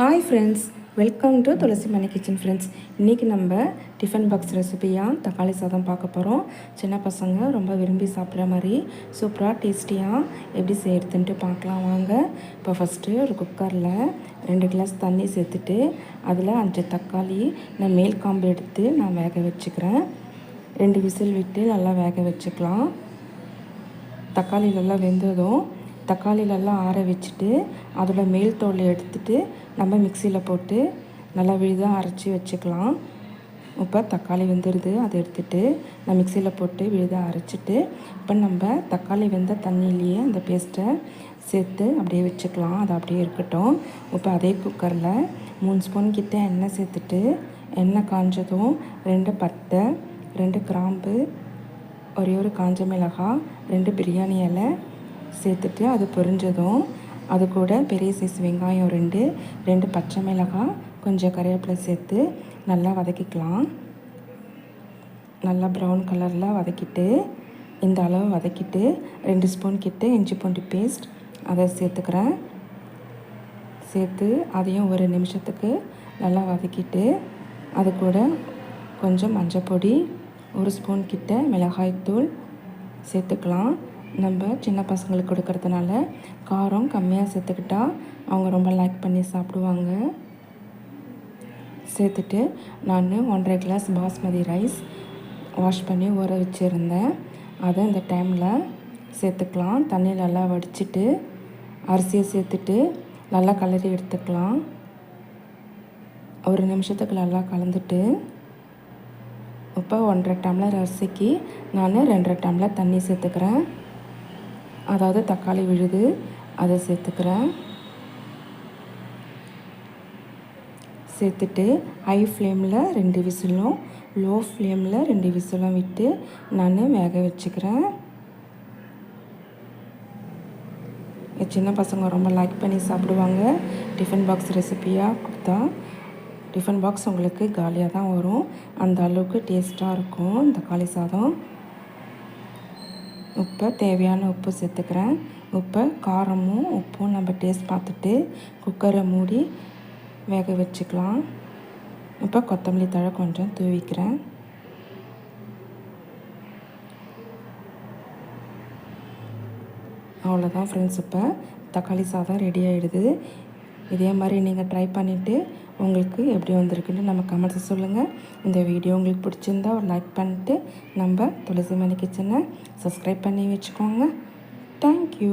Hi friends welcome to Thulasi Mani kitchen friends இன்றைக்கி நம்ம tiffin box ரெசிபியாக தக்காளி சாதம் பார்க்க போகிறோம் சின்ன பசங்க ரொம்ப விரும்பி சாப்பிட்ற மாதிரி சூப்பராக டேஸ்டியாக எப்படி செய்கிறதுன்ட்டு பார்க்கலாம் வாங்க. இப்போ ஃபஸ்ட்டு ஒரு குக்கரில் ரெண்டு கிளாஸ் தண்ணி சேர்த்துட்டு அதில் அஞ்சு தக்காளி நான் மேல் காம்பு எடுத்து நான் வேக வச்சுக்கிறேன். ரெண்டு விசில் விட்டு நல்லா வேக வச்சுக்கலாம். தக்காளி நல்லா வெந்ததும் தக்காளிலெல்லாம் ஆற வச்சுட்டு அதோட மேல் தோலை எடுத்துட்டு நம்ம மிக்சியில் போட்டு நல்லா விழுதாக அரைச்சி வச்சுக்கலாம். இப்போ தக்காளி வெந்துடுது அதை எடுத்துட்டு நான் மிக்சியில் போட்டு விழுதாக அரைச்சிட்டு இப்போ நம்ம தக்காளி வெந்த தண்ணியிலேயே அந்த பேஸ்ட்டை சேர்த்து அப்படியே வச்சுக்கலாம். அது அப்படியே இருக்கட்டும். இப்போ அதே குக்கரில் மூணு ஸ்பூன் கிட்ட எண்ணெய் சேர்த்துட்டு எண்ணெய் காஞ்சதும் ரெண்டு பத்தை ரெண்டு கிராம்பு ஒரே ஒரு காஞ்ச மிளகாய் ரெண்டு பிரியாணி இலை சேர்த்துட்டு அது பொரிஞ்சதும் அது கூட பெரிய சைஸ் வெங்காயம் ரெண்டு ரெண்டு பச்சை மிளகாய் கொஞ்சம் கருவேப்பிலை சேர்த்து நல்லா வதக்கிக்கலாம். நல்லா ப்ரௌன் கலரில் வதக்கிட்டு இந்த அளவு வதக்கிட்டு ரெண்டு ஸ்பூன் கிட்ட இஞ்சி பூண்டு பேஸ்ட் அதை சேர்த்துக்கிறேன். சேர்த்து அதையும் ஒரு நிமிஷத்துக்கு நல்லா வதக்கிட்டு அது கூட கொஞ்சம் மஞ்சள் பொடி ஒரு ஸ்பூன் கிட்ட மிளகாய்த்தூள் சேர்த்துக்கலாம். நம்ம சின்ன பசங்களுக்கு கொடுக்கறதுனால காரம் கம்மியாக சேர்த்துக்கிட்டா அவங்க ரொம்ப லைக் பண்ணி சாப்பிடுவாங்க. சேர்த்துட்டு நான் ஒன்றரை கிளாஸ் பாஸ்மதி ரைஸ் வாஷ் பண்ணி ஊற வச்சுருந்தேன். அதை இந்த டைமில் சேர்த்துக்கலாம். தண்ணி நல்லா வடிச்சிட்டு அரிசியை சேர்த்துட்டு நல்லா கலரி எடுத்துக்கலாம். ஒரு நிமிஷத்துக்கு நல்லா கலந்துட்டு இப்போ ஒன்றரை டம்ளர் அரிசிக்கு நான் ரெண்டரை டம்ளர் தண்ணி சேர்த்துக்கிறேன். அதாவது தக்காளி விழுது அதை சேர்த்துக்கிறேன். சேர்த்துட்டு ஹை ஃப்ளேமில் ரெண்டு விசிலும் லோ ஃப்ளேமில் ரெண்டு விசிலும் விட்டு நான் வேக வச்சுக்கிறேன். சின்ன பசங்க ரொம்ப லைக் பண்ணி சாப்பிடுவாங்க. டிஃபன் பாக்ஸ் ரெசிப்பியாக கொடுத்தா டிஃபன் பாக்ஸ் உங்களுக்கு காலியாக தான் வரும். அந்த அளவுக்கு டேஸ்ட்டாக இருக்கும் தக்காளி சாதம். உப்பை தேவையான உப்பு சேர்த்துக்கிறேன். உப்பை காரமும் உப்பும் நம்ம டேஸ்ட் பார்த்துட்டு குக்கரை மூடி வேக வச்சுக்கலாம். இப்போ கொத்தமல்லி தழை கொஞ்சம் தூவிக்கிறேன். அவ்வளோதான் ஃப்ரெண்ட்ஸ் இப்போ தக்காளி சாதம் ரெடி ஆகிடுது இதே மாதிரி நீங்கள் ட்ரை பண்ணிவிட்டு உங்களுக்கு எப்படி வந்திருக்குன்னு நம்ம கமெண்ட்ஸை சொல்லுங்கள் இந்த வீடியோ உங்களுக்கு பிடிச்சிருந்தா ஒரு லைக் பண்ணிட்டு நம்ம துளசி மணி கிச்சனை சப்ஸ்கிரைப் பண்ணி வச்சுக்கோங்க. தேங்க்யூ